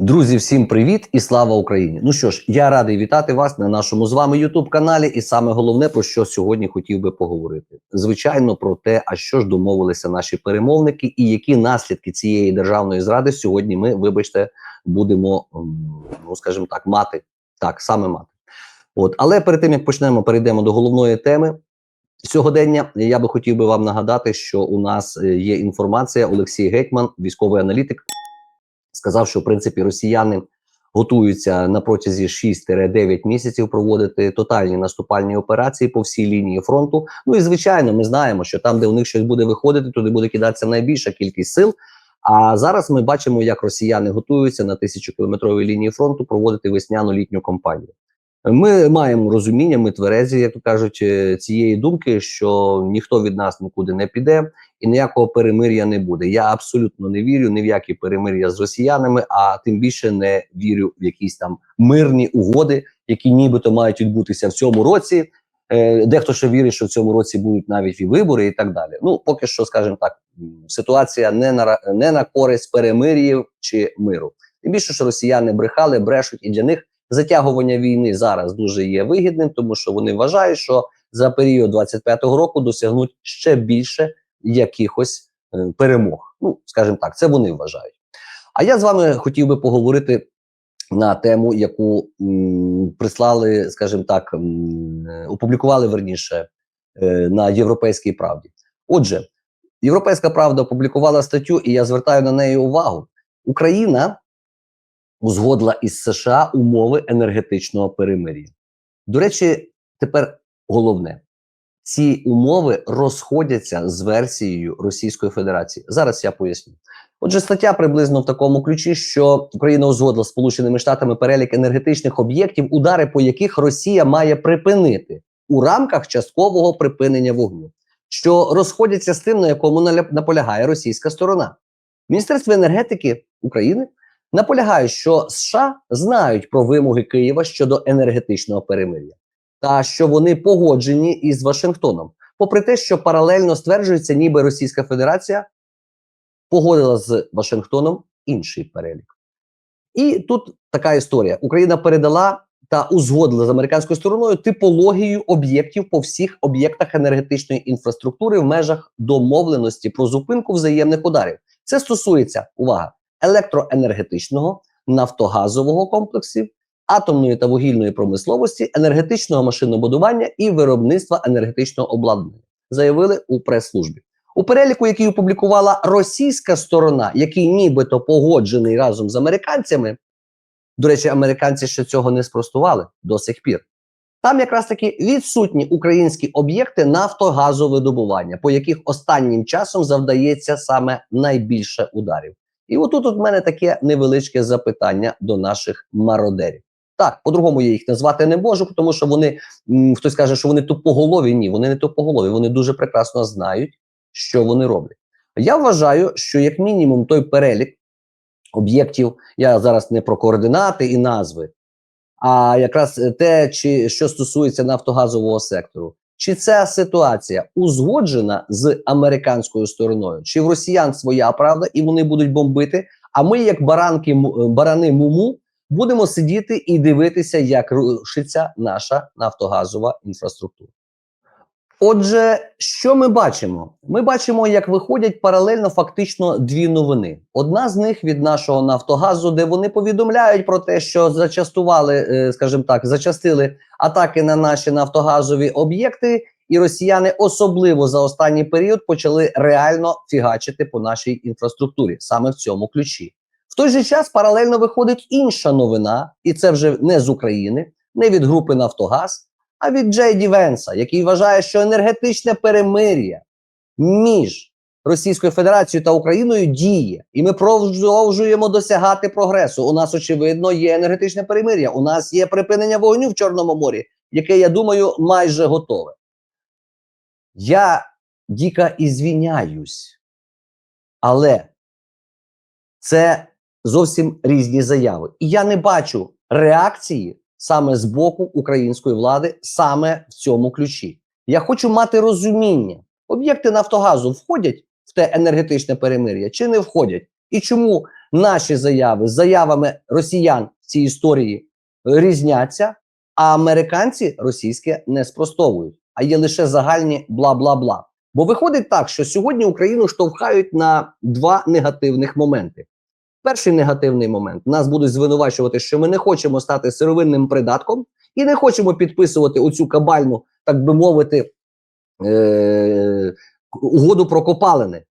Друзі, всім привіт і слава Україні! Ну що ж, я радий вітати вас на нашому з вами Ютуб каналі. І саме головне про що сьогодні хотів би поговорити. Звичайно, про те, а що ж домовилися наші перемовники, і які наслідки цієї державної зради сьогодні ми, вибачте, будемо ну скажімо так, мати так саме мати. От, але перед тим як почнемо, перейдемо до головної теми. Сьогодення я би хотів би вам нагадати, що у нас е, є інформація. Олексій Гетьман, військовий аналітик, сказав, що в принципі росіяни готуються на протязі 6-9 місяців проводити тотальні наступальні операції по всій лінії фронту. Ну і звичайно, ми знаємо, що там, де у них щось буде виходити, туди буде кидатися найбільша кількість сил. А зараз ми бачимо, як росіяни готуються на тисячокілометровій лінії фронту проводити весняну літню кампанію. Ми маємо розуміння, ми тверезі, як то кажуть, е, цієї думки, що ніхто від нас нікуди не піде і ніякого перемир'я не буде. Я абсолютно не вірю ні в які перемир'я з росіянами, а тим більше не вірю в якісь там мирні угоди, які нібито мають відбутися в цьому році. Е, Дехто ще вірить, що в цьому році будуть навіть і вибори, і так далі. Ну поки що, скажімо так, ситуація не на не на користь перемир'їв чи миру. Тим більше, що росіяни брехали, брешуть, і для них затягування війни зараз дуже є вигідним, тому що вони вважають, що за період 25-го року досягнуть ще більше якихось е, перемог. Ну, скажімо так, це вони вважають. А я з вами хотів би поговорити на тему, яку прислали, скажімо так, опублікували верніше е, на Європейській правді. Отже, Європейська Правда опублікувала статтю, і я звертаю на неї увагу. Україна узгодила із США умови енергетичного перемир'я. До речі, тепер головне: ці умови розходяться з версією Російської Федерації. Зараз я поясню. Отже, стаття приблизно в такому ключі, що Україна узгодила Сполученими Штатами перелік енергетичних об'єктів, удари по яких Росія має припинити у рамках часткового припинення вогню, що розходяться з тим, на якому наполягає російська сторона. Міністерство енергетики України наполягає, що США знають про вимоги Києва щодо енергетичного перемир'я, та що вони погоджені із Вашингтоном, попри те, що паралельно стверджується, ніби Російська Федерація погодила з Вашингтоном інший перелік. І тут така історія: Україна передала та узгодила з американською стороною типологію об'єктів по всіх об'єктах енергетичної інфраструктури в межах домовленості про зупинку взаємних ударів. Це стосується увага електроенергетичного, нафтогазового комплексів, атомної та вугільної промисловості, енергетичного машинобудування і виробництва енергетичного обладнання, заявили у прес-службі. У переліку, який опублікувала російська сторона, який нібито погоджений разом з американцями. До речі, американці ще цього не спростували до сих пір. Там якраз таки відсутні українські об'єкти нафтогазовидобування, по яких останнім часом завдається саме найбільше ударів. І отут от в мене таке невеличке запитання до наших мародерів. Так, по-другому я їх назвати не можу, тому що вони хтось каже, що вони тупоголові. Ні, вони не тупоголові, вони дуже прекрасно знають, що вони роблять. Я вважаю, що як мінімум той перелік об'єктів, я зараз не про координати і назви, а якраз те, чи що стосується нафтогазового сектору. Чи ця ситуація узгоджена з американською стороною? Чи в росіян своя правда, і вони будуть бомбити? А ми, як баранки, барани муму, будемо сидіти і дивитися, як рушиться наша нафтогазова інфраструктура. Отже, що ми бачимо? Ми бачимо, як виходять паралельно фактично дві новини. Одна з них від нашого Нафтогазу, де вони повідомляють про те, що зачастували, е, скажімо так, зачастили атаки на наші нафтогазові об'єкти, і росіяни особливо за останній період почали реально фігачити по нашій інфраструктурі, саме в цьому ключі. В той же час паралельно виходить інша новина, і це вже не з України, не від групи Нафтогаз, а від Джей Ді Венса, який вважає, що енергетичне перемир'я між Російською Федерацією та Україною діє, і ми продовжуємо досягати прогресу. У нас очевидно є енергетичне перемир'я. У нас є припинення вогню в Чорному морі, яке я думаю майже готове. Я дико ізвіняюсь, але це зовсім різні заяви. І я не бачу реакції саме з боку української влади, саме в цьому ключі. Я хочу мати розуміння, об'єкти Нафтогазу входять в те енергетичне перемир'я чи не входять, і чому наші заяви з заявами росіян в цій історії різняться, а американці російське не спростовують, а є лише загальні бла бла бла. Бо виходить так, що сьогодні Україну штовхають на два негативних моменти. Перший негативний момент нас будуть звинувачувати, що ми не хочемо стати сировинним придатком і не хочемо підписувати оцю кабальну, так би мовити, е- угоду про копалини.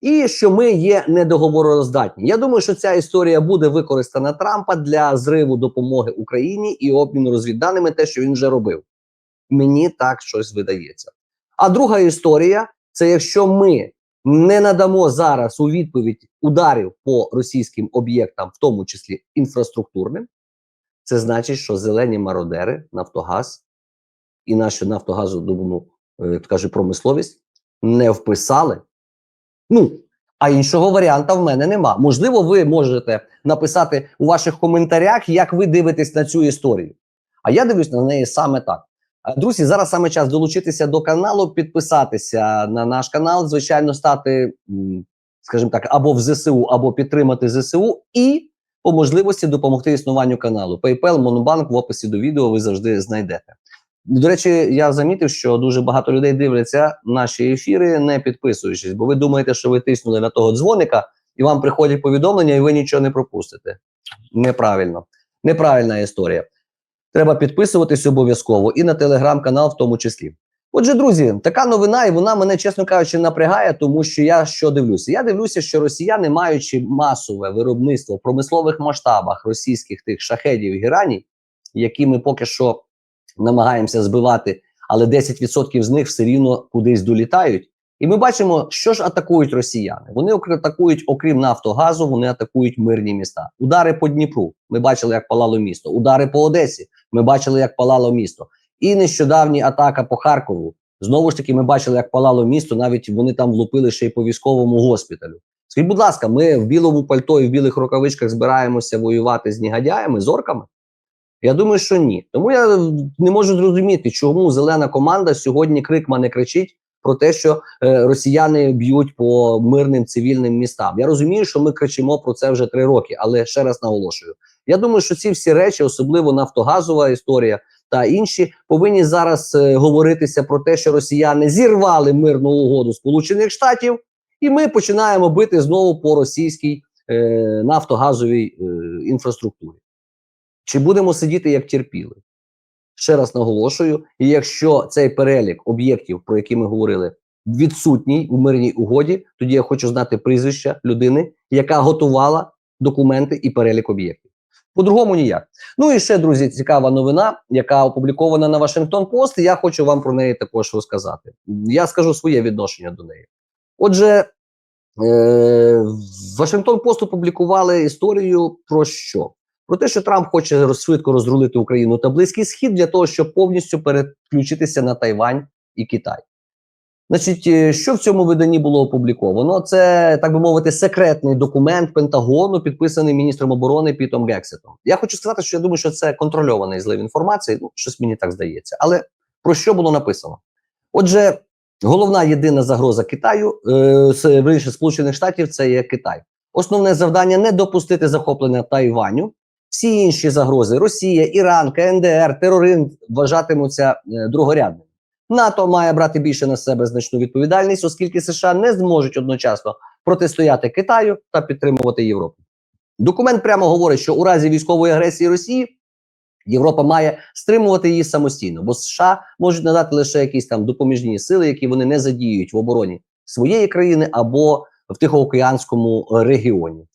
І що ми є недоговороздатні. Я думаю, що ця історія буде використана Трампа для зриву допомоги Україні і обміну розвідданими, те, що він вже робив. Мені так щось видається. А друга історія це якщо ми не надамо зараз у відповідь ударів по російським об'єктам, в тому числі інфраструктурним, це значить, що зелені мародери, Нафтогаз і нашу нафтогазодобну, е, як кажуть, промисловість не вписали. Ну, а іншого варіанта в мене нема. Можливо, ви можете написати у ваших коментарях, як ви дивитесь на цю історію. А я дивлюсь на неї саме так. Друзі, зараз саме час долучитися до каналу, підписатися на наш канал, звичайно, стати, скажімо так, або в ЗСУ, або підтримати ЗСУ, і по можливості допомогти існуванню каналу. PayPal, Монобанк в описі до відео ви завжди знайдете. До речі, я замітив, що дуже багато людей дивляться наші ефіри, не підписуючись, бо ви думаєте, що ви тиснули на того дзвоника, і вам приходять повідомлення, і ви нічого не пропустите. Неправильно, неправильна історія. Треба підписуватись обов'язково і на телеграм-канал, в тому числі. Отже, друзі, така новина, і вона мене, чесно кажучи, напрягає, тому що я що дивлюся? Я дивлюся, що росіяни, маючи масове виробництво в промислових масштабах російських тих шахедів і гераній, які ми поки що намагаємося збивати, але 10% з них все рівно кудись долітають. І ми бачимо, що ж атакують росіяни. Вони атакують, окрім Нафтогазу, вони атакують мирні міста. Удари по Дніпру. Ми бачили, як палало місто. Удари по Одесі. Ми бачили, як палало місто. І нещодавні атака по Харкову. Знову ж таки, ми бачили, як палало місто. Навіть вони там влупили ще й по військовому госпіталю. Скажіть, будь ласка, ми в білому пальто і в білих рукавичках збираємося воювати з негодяями, з орками? Я думаю, що ні. Тому я не можу зрозуміти, чому зелена команда сьогодні крикма не кричить про те, що е, росіяни б'ють по мирним цивільним містам. Я розумію, що ми кричимо про це вже три роки, але ще раз наголошую. Я думаю, що ці всі речі, особливо нафтогазова історія та інші, повинні зараз е, говоритися про те, що росіяни зірвали мирну угоду Сполучених Штатів, і ми починаємо бити знову по російській е, нафтогазовій е, інфраструктурі. Чи будемо сидіти як терпіли? Ще раз наголошую: і якщо цей перелік об'єктів, про які ми говорили, відсутній у мирній угоді, тоді я хочу знати прізвища людини, яка готувала документи і перелік об'єктів. По-другому ніяк. Ну і ще, друзі, цікава новина, яка опублікована на Вашингтон Пост. Я хочу вам про неї також розказати. Я скажу своє відношення до неї. Отже, е, Вашингтон Пост опублікували історію про що? Про те, що Трамп хоче швидко розрулити Україну та Близький Схід для того, щоб повністю переключитися на Тайвань і Китай. Значить, е, що в цьому виданні було опубліковано? Це так би мовити, секретний документ Пентагону, підписаний міністром оборони Пітом Гексетом. Я хочу сказати, що я думаю, що це контрольований злив інформації. Ну, щось мені так здається. Але про що було написано? Отже, головна єдина загроза Китаю, е, вірніше, Сполучених Штатів, це є Китай. Основне завдання не допустити захоплення Тайваню. Всі інші загрози Росія, Іран, КНДР, тероризм вважатимуться е, другорядними. НАТО має брати більше на себе значну відповідальність, оскільки США не зможуть одночасно протистояти Китаю та підтримувати Європу. Документ прямо говорить, що у разі військової агресії Росії Європа має стримувати її самостійно, бо США можуть надати лише якісь там допоміжні сили, які вони не задіють в обороні своєї країни або в Тихоокеанському регіоні.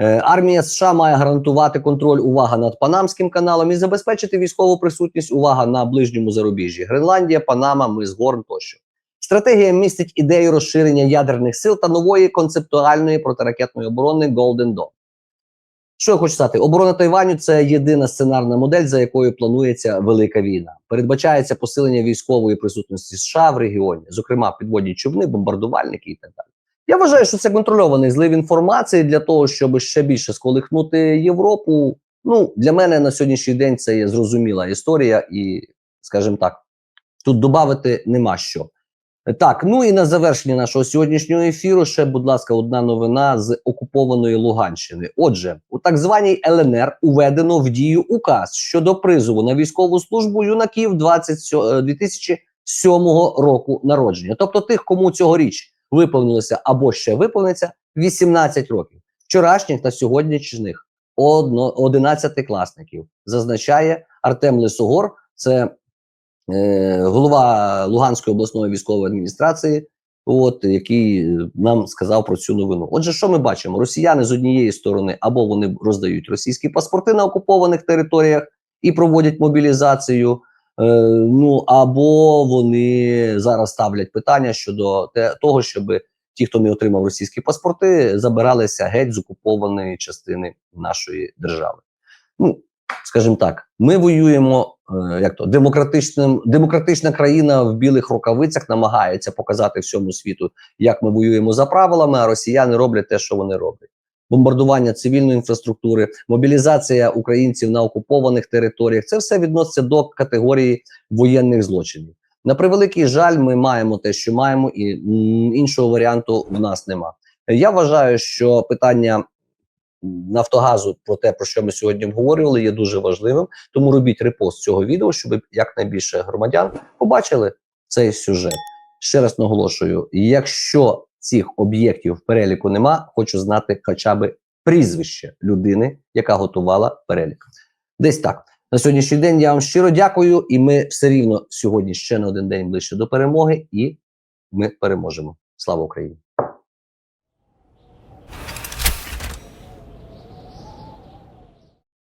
Е, Армія США має гарантувати контроль увага над Панамським каналом і забезпечити військову присутність увага на ближньому зарубіжжі Гренландія, Панама, Мис Горн тощо. Стратегія містить ідею розширення ядерних сил та нової концептуальної протиракетної оборони Golden Dawn. Що я хочу сказати, оборона Тайваню це єдина сценарна модель, за якою планується велика війна. Передбачається посилення військової присутності США в регіоні, зокрема підводні човни, бомбардувальники і так далі. Я вважаю, що це контрольований злив інформації для того, щоб ще більше сколихнути Європу. Ну для мене на сьогоднішній день це є зрозуміла історія, і, скажімо так, тут додати нема що. Так, ну і на завершення нашого сьогоднішнього ефіру ще, будь ласка, одна новина з окупованої Луганщини. Отже, у так званій ЛНР уведено в дію указ щодо призову на військову службу юнаків 27, е, 2007 року народження, тобто тих, кому цьогоріч виповнилося або ще виповниться 18 років. Вчорашніх та сьогоднішніх одно, 11-класників зазначає Артем Лисогор. Це е, голова Луганської обласної військової адміністрації, от який е, нам сказав про цю новину. Отже, що ми бачимо? Росіяни з однієї сторони або вони роздають російські паспорти на окупованих територіях і проводять мобілізацію. Е, ну або вони зараз ставлять питання щодо того, щоб ті, хто не отримав російські паспорти, забиралися геть з окупованої частини нашої держави. Ну скажімо так, ми воюємо е, як то демократичним демократична країна в білих рукавицях намагається показати всьому світу, як ми воюємо за правилами, а росіяни роблять те, що вони роблять. Бомбардування цивільної інфраструктури, мобілізація українців на окупованих територіях це все відноситься до категорії воєнних злочинів. На превеликий жаль, ми маємо те, що маємо, і іншого варіанту в нас нема. Я вважаю, що питання Нафтогазу про те, про що ми сьогодні обговорювали, є дуже важливим. Тому робіть репост цього відео, щоб якнайбільше громадян побачили цей сюжет. Ще раз наголошую: якщо цих об'єктів в переліку нема, хочу знати хоча б прізвище людини, яка готувала перелік. Десь так. На сьогоднішній день я вам щиро дякую, і ми все рівно сьогодні ще на один день ближче до перемоги, і ми переможемо. Слава Україні!